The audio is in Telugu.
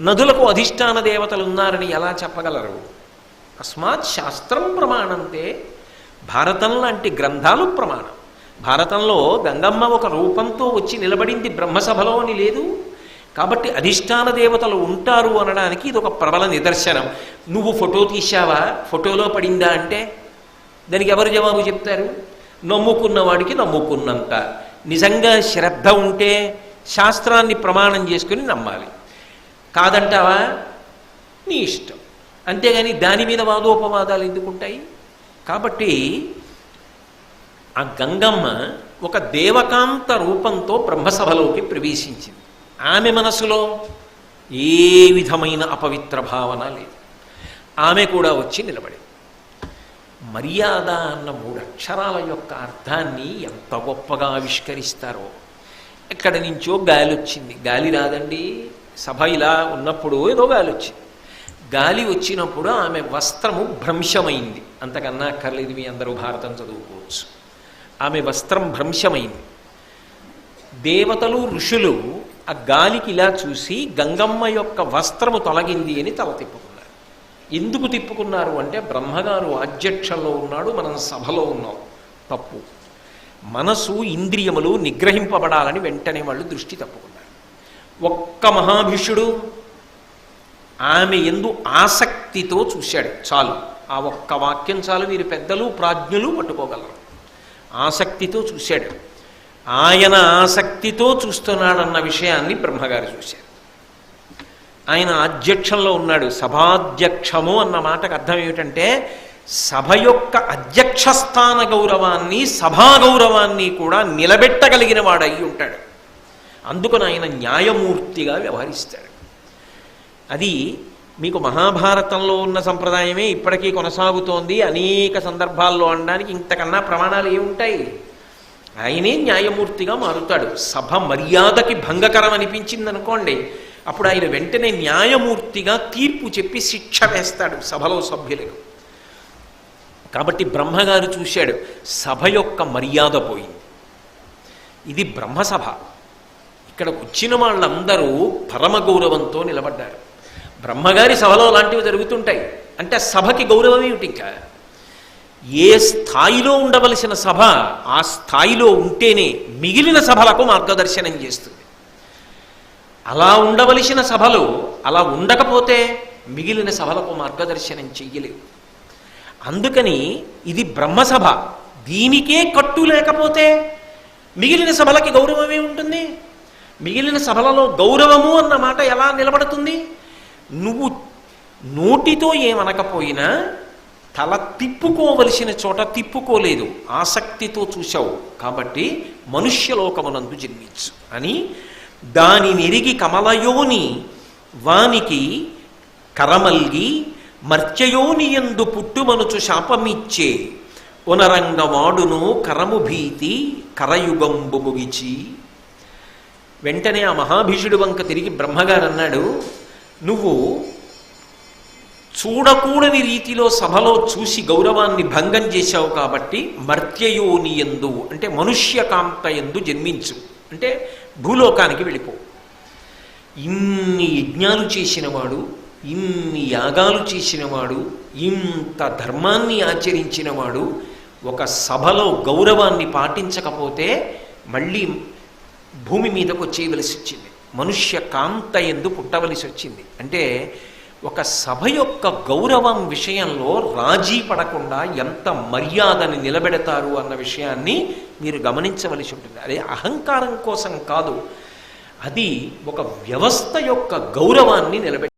నదులకు అధిష్టాన దేవతలు ఉన్నారని ఎలా చెప్పగలరు? అస్మాత్ శాస్త్రం ప్రమాణంతే భారతం లాంటి గ్రంథాలు ప్రమాణం. భారతంలో గంగమ్మ ఒక రూపంతో వచ్చి నిలబడింది బ్రహ్మసభలో అని లేదు. కాబట్టి అధిష్టాన దేవతలు ఉంటారు అనడానికి ఇది ఒక ప్రబల నిదర్శనం. నువ్వు ఫోటో తీశావా? ఫోటోలో పడిందా అంటే? దానికి ఎవరు జవాబు చెప్తారు? నమ్ముకున్న వాడికి నమ్ముకున్నంత. నిజంగా శ్రద్ధ ఉంటే శాస్త్రాన్ని ప్రమాణం చేసుకుని నమ్మాలి. కాదంటావా? నీ ఇష్టం. అంతేగాని దాని మీద వాదోపవాదాలు ఎందుకుంటాయి? కాబట్టి ఆ గంగమ్మ ఒక దేవకాంత రూపంతో బ్రహ్మసభలోకి ప్రవేశించింది. ఆమె మనసులో ఏ విధమైన అపవిత్ర భావన లేదు. ఆమె కూడా వచ్చి నిలబడింది. మర్యాద అన్న మూడు అక్షరాల యొక్క అర్థాన్ని ఎంత గొప్పగా ఆవిష్కరిస్తారో. ఎక్కడి నుంచో గాలి వచ్చింది గాలి రాదండి. సభ ఇలా ఉన్నప్పుడు ఏదో గాలి వచ్చింది గాలి వచ్చినప్పుడు ఆమె వస్త్రము భ్రంశమైంది. అంతకన్నా అక్కర్లేదు మీ అందరూ భారతం చదువుకోవచ్చు. ఆమె వస్త్రం భ్రంశమైంది. దేవతలు ఋషులు ఆ గాలికి ఇలా చూసి గంగమ్మ యొక్క వస్త్రము తొలగింది అని తల తిప్పుకున్నారు. ఎందుకు తిప్పుకున్నారు అంటే బ్రహ్మగారు అధ్యక్షంలో ఉన్నాడు మనం సభలో ఉన్నాం. తప్పు. మనసు ఇంద్రియములు నిగ్రహింపబడాలని వెంటనే వాళ్ళు దృష్టి తప్పుకున్నారు. ఒక్క మహాభిషుడు ఆమె ఎందు ఆసక్తితో చూశాడు. చాలు. ఆ ఒక్క వాక్యం చాలు. వీరి పెద్దలు ప్రాజ్ఞులు పట్టుకోగలరు. ఆసక్తితో చూశాడు. ఆయన ఆసక్తితో చూస్తున్నాడన్న విషయాన్ని బ్రహ్మగారు చూశారు. ఆయన అధ్యక్షంలో ఉన్నాడు. సభాధ్యక్షము అన్న మాటకు అర్థం ఏమిటంటే సభ యొక్క అధ్యక్ష స్థాన గౌరవాన్ని సభా గౌరవాన్ని కూడా నిలబెట్టగలిగిన వాడు అయి ఉంటాడు. అందుకని ఆయన న్యాయమూర్తిగా వ్యవహరిస్తాడు. అది మీకు మహాభారతంలో ఉన్న సంప్రదాయమే ఇప్పటికీ కొనసాగుతోంది. అనేక సందర్భాల్లో అనడానికి ఇంతకన్నా ప్రమాణాలు ఏముంటాయి? ఆయనే న్యాయమూర్తిగా మారుతాడు. సభ మర్యాదకి భంగకరం అనిపించింది అనుకోండి అప్పుడు ఆయన వెంటనే న్యాయమూర్తిగా తీర్పు చెప్పి శిక్ష వేస్తాడు సభలో సభ్యులకు. కాబట్టి బ్రహ్మగారు చూశాడు సభ యొక్క మర్యాద పోయింది. ఇది బ్రహ్మసభ. ఇక్కడ వచ్చిన వాళ్ళందరూ పరమ గౌరవంతో నిలబడ్డారు. బ్రహ్మగారి సభలో లాంటివి జరుగుతుంటాయి. అంటే సభకి గౌరవం ఏమిటి ఇంకా? ఏ స్థాయిలో ఉండవలసిన సభ ఆ స్థాయిలో ఉంటేనే మిగిలిన సభలకు మార్గదర్శనం చేస్తుంది. అలా ఉండవలసిన సభలు అలా ఉండకపోతే మిగిలిన సభలకు మార్గదర్శనం చెయ్యలేవు. అందుకని ఇది బ్రహ్మసభ. దీనికే కట్టు లేకపోతే మిగిలిన సభలకి గౌరవమే ఉండదు. మిగిలిన సభలలో గౌరవము అన్న మాట ఎలా నిలబడుతుంది? నువ్వు నోటితో ఏమనకపోయినా తల తిప్పుకోవలసిన చోట తిప్పుకోలేదు. ఆసక్తితో చూశావు. కాబట్టి మనుష్యలోకమునందు జన్మించు అని దాని నెరిగి కమలయోని వానికి కరమల్గి మర్త్యయోనియందు పుట్టుమనుచు శాపమిచ్చే ఉనరంగవాడును కరము భీతి కరయుగంబు ముగిచి వెంటనే ఆ మహాభీషుడు వంక తిరిగి బ్రహ్మగారు అన్నాడు నువ్వు చూడకూడని రీతిలో సభలో చూసి గౌరవాన్ని భంగం చేశావు కాబట్టి మర్త్యయోని ఎందు అంటే మనుష్యకాంత ఎందు జన్మించు. అంటే భూలోకానికి వెళ్ళిపో. ఇన్ని యజ్ఞాలు చేసినవాడు ఇన్ని యాగాలు చేసినవాడు ఇంత ధర్మాన్ని ఆచరించినవాడు ఒక సభలో గౌరవాన్ని పాటించకపోతే మళ్ళీ భూమి మీదకు వచ్చేయవలసి వచ్చింది. మనుష్య కాంత ఎందు పుట్టవలసి వచ్చింది. అంటే ఒక సభ యొక్క గౌరవం విషయంలో రాజీ పడకుండా ఎంత మర్యాదని నిలబెడతారు అన్న విషయాన్ని మీరు గమనించవలసి ఉంటుంది. అదే అహంకారం కోసం కాదు అది ఒక వ్యవస్థ యొక్క గౌరవాన్ని నిలబెట్ట